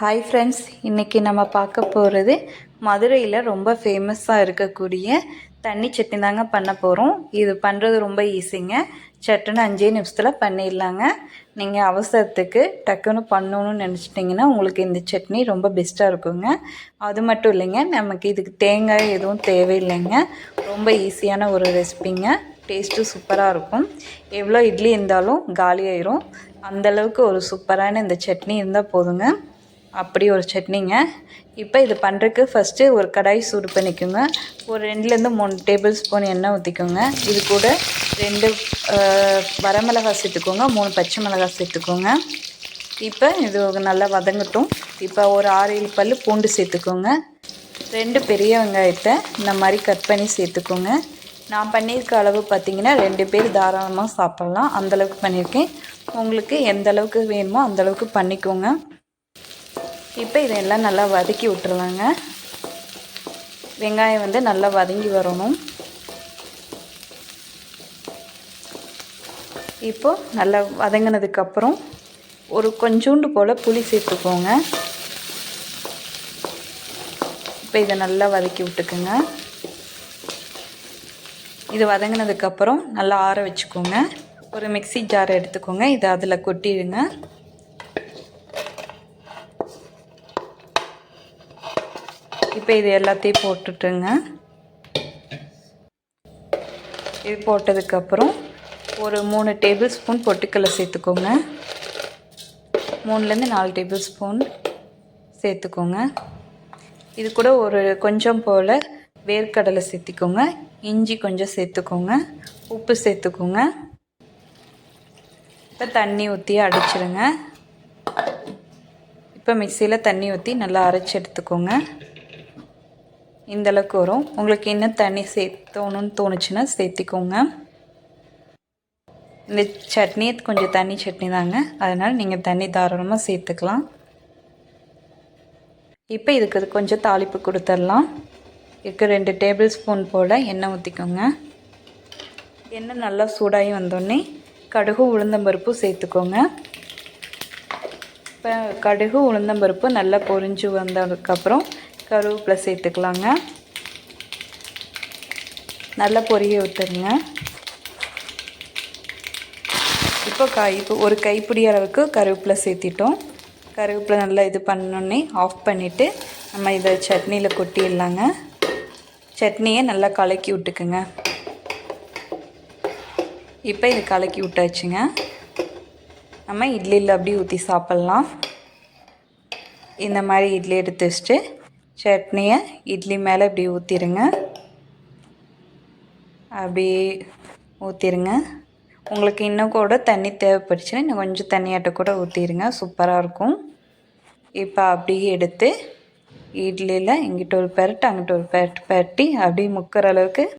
Hi friends இன்றைக்கி நம்ம பார்க்க போகிறது மதுரையில் ரொம்ப ஃபேமஸாக இருக்கக்கூடிய தண்ணி சட்னி தாங்க பண்ண போகிறோம் இது பண்ணுறது ரொம்ப ஈஸிங்க சட்டுன்னு அஞ்சே நிமிஷத்தில் பண்ணிடலாங்க. நீங்கள் அவசரத்துக்கு டக்குன்னு பண்ணணும்னு நினச்சிட்டிங்கன்னா உங்களுக்கு இந்த சட்னி ரொம்ப பெஸ்ட்டாக இருக்குங்க. அது மட்டும் இல்லைங்க நமக்கு இதுக்கு தேங்காய் எதுவும் தேவையில்லைங்க. ரொம்ப ஈஸியான ஒரு ரெசிபிங்க டேஸ்ட்டு சூப்பராக இருக்கும். எவ்வளோ இட்லி இருந்தாலும் காலியாயிரும் அந்தளவுக்கு ஒரு சூப்பரான இந்த சட்னி இருந்தால் போதுங்க. அப்படி ஒரு சட்னிங்க. இப்போ இது பண்ணுறதுக்கு ஃபஸ்ட்டு ஒரு கடாய் சூடு பண்ணிக்கோங்க. ஒரு ரெண்டுலேருந்து மூணு டேபிள் ஸ்பூன் எண்ணெய் ஊற்றிக்கோங்க இது கூட ரெண்டு வரமிளகாய் சேர்த்துக்கோங்க. மூணு பச்சை மிளகாய் சேர்த்துக்கோங்க. இப்போ இது நல்லா வதங்கட்டும். இப்போ ஒரு ஆறு ஏழு பல் பூண்டு சேர்த்துக்கோங்க. ரெண்டு பெரிய வெங்காயத்தை இந்த மாதிரி கட் பண்ணி சேர்த்துக்கோங்க. நான் பண்ணியிருக்க அளவு பார்த்திங்கன்னா ரெண்டு பேர் தாராளமாக சாப்பிட்லாம். அந்தளவுக்கு பண்ணியிருக்கேன். உங்களுக்கு எந்த அளவுக்கு வேணுமோ அந்தளவுக்கு பண்ணிக்கோங்க. இப்போ இதெல்லாம் நல்லா வதக்கி விட்டுருலாங்க வெங்காயம் வந்து நல்லா வதங்கி வரணும். இப்போது நல்லா வதங்கினதுக்கப்புறம் ஒரு கொஞ்சோண்டு போல் புளி சேர்த்துக்கோங்க. இப்போ இதை நல்லா வதக்கி விட்டுக்குங்க. இது வதங்கினதுக்கப்புறம் நல்லா ஆற வச்சுக்கோங்க. ஒரு மிக்சி ஜாரை எடுத்துக்கோங்க. இதை அதில் கொட்டிடுங்க. இப்போ இது எல்லாத்தையும் போட்டுட்டுங்க. இது போட்டதுக்கப்புறம் ஒரு மூணு டேபிள் ஸ்பூன் பொட்டுக்கடலை சேர்த்துக்கோங்க. மூணுலேருந்து நாலு டேபிள் ஸ்பூன் சேர்த்துக்கோங்க. இது கூட ஒரு கொஞ்சம் போல் வேர்க்கடலை சேர்த்திக்கோங்க. இஞ்சி கொஞ்சம் சேர்த்துக்கோங்க. உப்பு சேர்த்துக்கோங்க. இப்போ தண்ணி ஊற்றி அடிச்சிடுங்க இப்போ மிக்சியில் தண்ணி ஊற்றி நல்லா அரைச்சி எடுத்துக்கோங்க. இந்தளவுக்கு வரும். உங்களுக்கு இன்னும் தண்ணி சேர்த்தோணுன்னு தோணுச்சுன்னா சேர்த்திக்கோங்க. இந்த சட்னி கொஞ்சம் தண்ணி சட்னி தாங்க. அதனால் நீங்கள் தண்ணி தாராளமாக சேர்த்துக்கலாம். இப்போ இதுக்கு கொஞ்சம் தாளிப்பு கொடுத்துடலாம். இதுக்கு ரெண்டு டேபிள் ஸ்பூன் போல் எண்ணெய் ஊற்றிக்கோங்க எண்ணெய் நல்லா சூடாகி வந்தோடனே கடுகு உளுந்தம்பருப்பு சேர்த்துக்கோங்க. இப்போ கடுகு உளுந்தம்பருப்பு நல்லா பொரிஞ்சு வந்ததுக்கப்புறம் கருவேப்பிலை சேர்த்துக்கலாங்க. நல்லா பொரிய விட்டுருங்க. இப்போ காய் இப்போ ஒரு கைப்பிடி அளவுக்கு கருவேப்பிலை சேர்த்திட்டோம். கருவேப்பிலை நல்லா இது பண்ணோன்னே ஆஃப் பண்ணிவிட்டு நம்ம இதை சட்னியில் கொட்டிடலாங்க. சட்னியை நல்லா கலக்கி விட்டுக்குங்க. இப்போ இது கலக்கி விட்டாச்சுங்க. நம்ம இட்லியில் அப்படியே ஊற்றி சாப்பிட்லாம். இந்த மாதிரி இட்லி எடுத்து வச்சுட்டு சட்னியை இட்லி மேலே இப்படி ஊற்றிடுங்க அப்படி ஊற்றிடுங்க உங்களுக்கு இன்னும் கூட தண்ணி தேவைப்படுச்சுன்னா இன்னும் கொஞ்சம் தண்ணியாட்ட கூட ஊற்றிடுங்க சூப்பராக இருக்கும். இப்போ அப்படியே எடுத்து இட்லியில் இங்கிட்ட ஒரு பெரட்டு அங்கிட்ட ஒரு பெரட்டு பெரட்டி அப்படியே முக்கிற அளவுக்கு